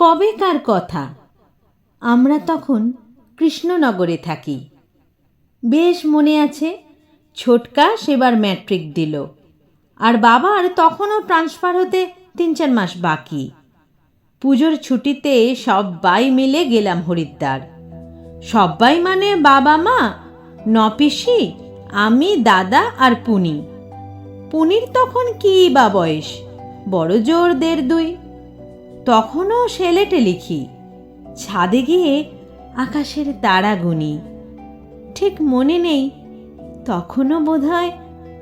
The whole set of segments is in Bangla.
কবেকার কথা। আমরা তখন কৃষ্ণনগরে থাকি। বেশ মনে আছে, ছোটকা সেবার ম্যাট্রিক দিল। আর বাবার তখনও ট্রান্সফার হতে তিন চার মাস বাকি। পুজোর ছুটিতে সবাই মিলে গেলাম হরিদ্বার। সবাই মানে বাবা, মা, নপিসি, আমি, দাদা আর পুনি। পুনির তখন কি বা বয়স? বড় জোর দেড় দুই। তখনও সেলেটে লিখি। ছাদে গিয়ে আকাশের তারা গুনি। ঠিক মনে নেই, তখনও বোধহয়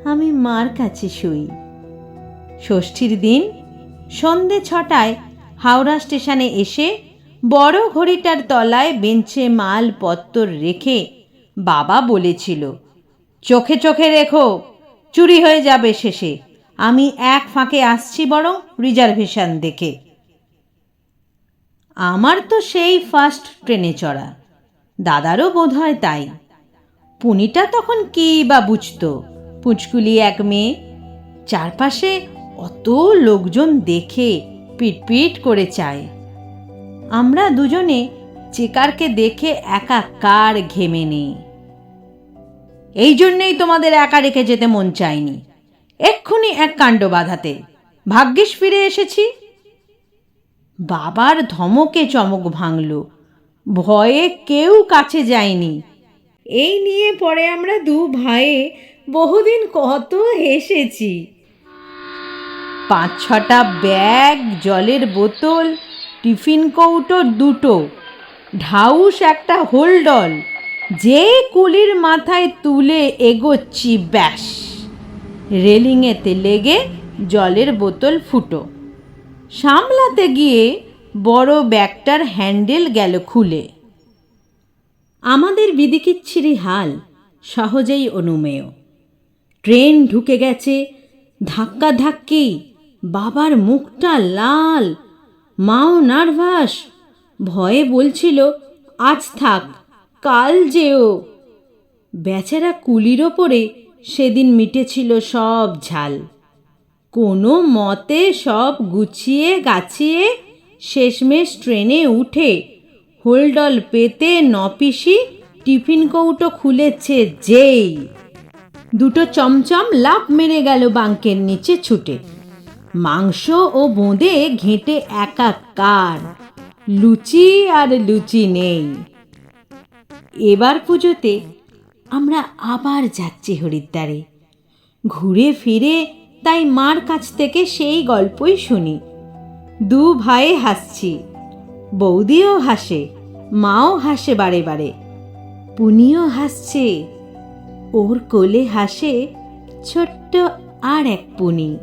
আমি মার কাছে শুই। ষষ্ঠীর দিন সন্ধে ছটায় হাওড়া স্টেশনে এসে বড় ঘড়িটার তলায় বেঞ্চে মাল পত্তর রেখে বাবা বলেছিল, চোখে চোখে রেখো, চুরি হয়ে যাবে শেষে। আমি এক ফাঁকে আসছি বরং রিজার্ভেশন দেখে। আমার তো সেই ফার্স্ট ট্রেনে চড়া। দাদারও বোধ হয় তাই। পুনিটা তখন কি বা বুঝতো? পুচকুলি এক মেয়ে। চারপাশে অত লোকজন দেখে পিটপিট করে চায়। আমরা দুজনে চেকারকে দেখে একাকার ঘেমে নেই। এই জন্যেই তোমাদের একা রেখে যেতে মন চায়নি। এক্ষুনি এক কাণ্ড বাঁধাতে। ভাগ্যিস ফিরে এসেছি। বাবার ধমকে চমক ভাঙল। ভয়ে কেউ কাছে যায়নি। এই নিয়ে পরে আমরা দু ভাইয়ে বহুদিন কত হেসেছি। পাঁচ ছটা ব্যাগ, জলের বোতল, টিফিন কৌটো দুটো, ঢাউস একটা হোলডল, যে কুলির মাথায় তুলে এগোচ্ছি, ব্যাস। রেলিংয়েতে লেগে জলের বোতল ফুটো। সামলাতে গিয়ে বড় ব্যাগটার হ্যান্ডেল গেল খুলে। আমাদের বিদিকিচ্ছিরি হাল, সহজেই অনুমেয়। ট্রেন ঢুকে গেছে, ধাক্কা ধাক্কি বাবার মুখটা লাল। মাও নার্ভাস, ভয়ে বলছিল, আজ থাক, কাল যেও। বেচারা কুলির ওপরে সেদিন মিটেছিল সব ঝাল। কোনো মতে সব গুছিয়ে গাছিয়ে শেষমেশ ট্রেনে উঠে হোলডল পেতে নপিসি টিফিন কৌটো খুলেছে যেই। দুটো চমচম লাফ মেরে গেল বাঙ্কের নিচে ছুটে। মাংস ও বোঁদে ঘেঁটে একাকার। লুচি আর লুচি নেই। এবার পুজোতে আমরা আবার যাচ্ছি হরিদ্বারে। ঘুরে ফিরে তাই মার কাছ থেকে সেই গল্পই শুনি। দু ভাইয়ে হাসছি। বৌদিও হাসে, মাও হাসে বারে বারে। পুনিও হাসছে, ওর কোলে হাসে ছোট্ট আর এক পুনি।